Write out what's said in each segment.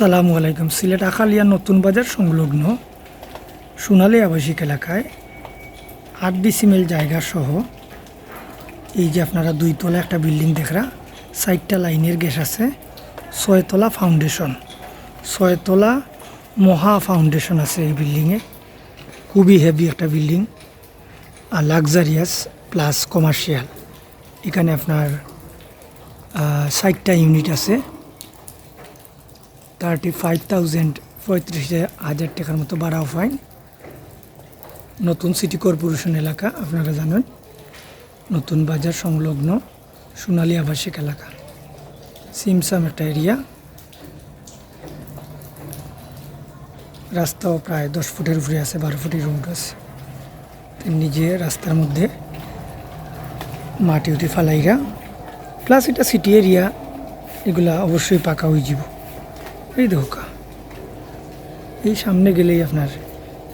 আসসালামু আলাইকুম। সিলেট আখালিয়া নতুন বাজার সংলগ্ন সোনালী আবাসিক এলাকায় আট ডিসিমেল জায়গা সহ এই যে আপনারা দুই তলা একটা বিল্ডিং দেখরা সাইডটা লাইনের গ্যাস আছে ছয়তলা ফাউন্ডেশন। ছয়তলা মহা ফাউন্ডেশন আছে এই বিল্ডিংয়ে খুবই হেভি একটা বিল্ডিং, আর লাক্সারিয়াস প্লাস কমার্শিয়াল এখানে আপনার ষাটটা ইউনিট আছে। থার্টি ফাইভ থাউজেন্ড পঁয়ত্রিশ হাজার টাকার মতো ভাড়াও ফাইন নতুন সিটি কর্পোরেশন এলাকা, আপনারা জানেন। নতুন বাজার সংলগ্ন সোনালী আবাসিক এলাকা। সিমসাম একটা এরিয়া রাস্তাও প্রায় দশ ফুটের উপরে আছে, বারো ফুটের রোড আছে। তেমনি যে রাস্তার মধ্যে মাটি উঠে ফালাইরা প্লাস এটা সিটি এরিয়া এগুলা অবশ্যই পাকা হয়ে যাব। এই ধোকা। এই সামনে গেলেই আপনার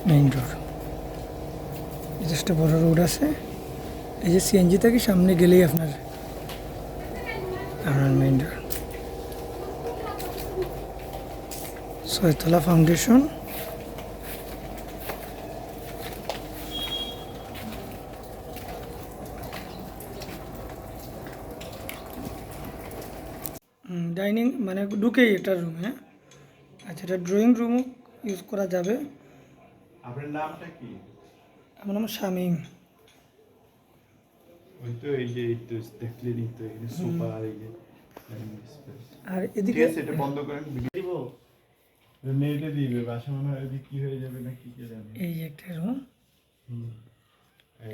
মেইন রোড যথেষ্ট বড় রোড আছে, এই যে সিএনজি থেকে, সামনে গেলেই আপনার আপনার মেইন রোড ছয়তলা ফাউন্ডেশন ডাইনিং মানে ঢুকেই এটা রুম হ্যাঁ? আচ্ছা এটা ড্রয়িং রুমও ইউজ করা যাবে। আপনার নামটা কি? আমার নাম শামীম। আর এদিকে এটা বন্ধ করেন দিব। নেটে দিবে বাসা মনে হয় বিক্রি হয়ে যাবে না কি কে জানে। এই একটা রুম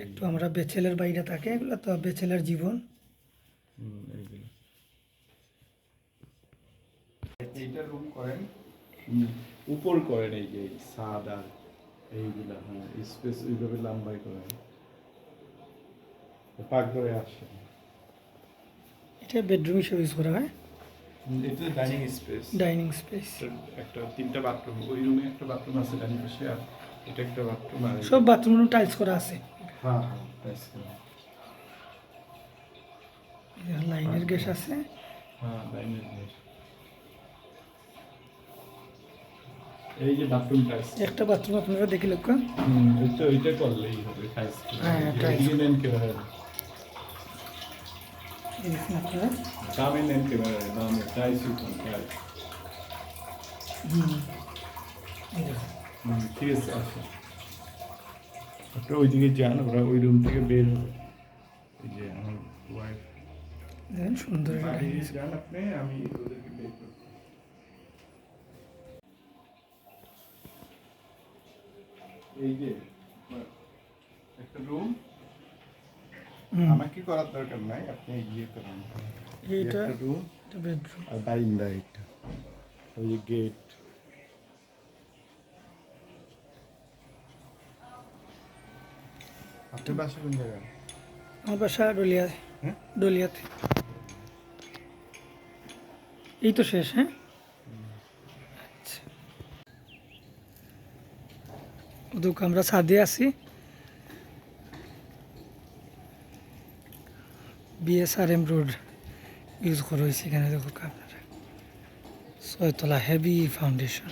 একটু আমরা বেচেলের বাইরে থাকে এগুলো তো বেচেলের জীবন। এইটা রুম করেন। উপর করেন এই যে সাদ আর এইগুলা হ্যাঁ? স্পেস ওইভাবে লম্বাই করেন পাক করে আসে এটা বেডরুম হিসেবে ইউজ করা হয় এটা ডাইনিং স্পেস ডাইনিং স্পেস একটা তিনটা বাথরুম ওই রুমে একটা বাথরুম আছে ডান পাশে আর এটা একটা বাথরুম আর সব বাথরুম টাইলস করা আছে। হ্যাঁ হ্যাঁ টাইলস করা। লাইনের গ্যাস আছে। হ্যাঁ ডাইনিং এই যে বাথরুম টাইলস একটা বাথরুম আপনারা দেখে লক্ষ্য? হুম ওইটা ওইটা করলেই হবে টাইলস হ্যাঁ, এদিকে নেন ক্যামেরা দেখুন আপনারা। দামে নেন দামে হুম। ঠিক আছে আচ্ছা আপনারা ওইদিকে যান ওরা ওই রুম থেকে বের হবে। এই যে আমার ওয়াইফ সুন্দর আপনি আমি ওদেরকে বের এই যে একটা রুম আমাকে করার দরকার নাই আপনি গিয়ে করান এইটা রুম এটা বেডরুম আর বারিন্দা একটা ওই যে গেট আপনার বাসা কোন জায়গায়? আমার বাসা ডলিয়া হ্যাঁ? ডলিয়াতে। এই তো শেষ হ্যাঁ? ওদুক আমরা ছাদে আছি। বিএসআরএম রোড ইউজ করা হয়েছে এখানে, দেখো আপনারা। ছয়তলা হেভি ফাউন্ডেশন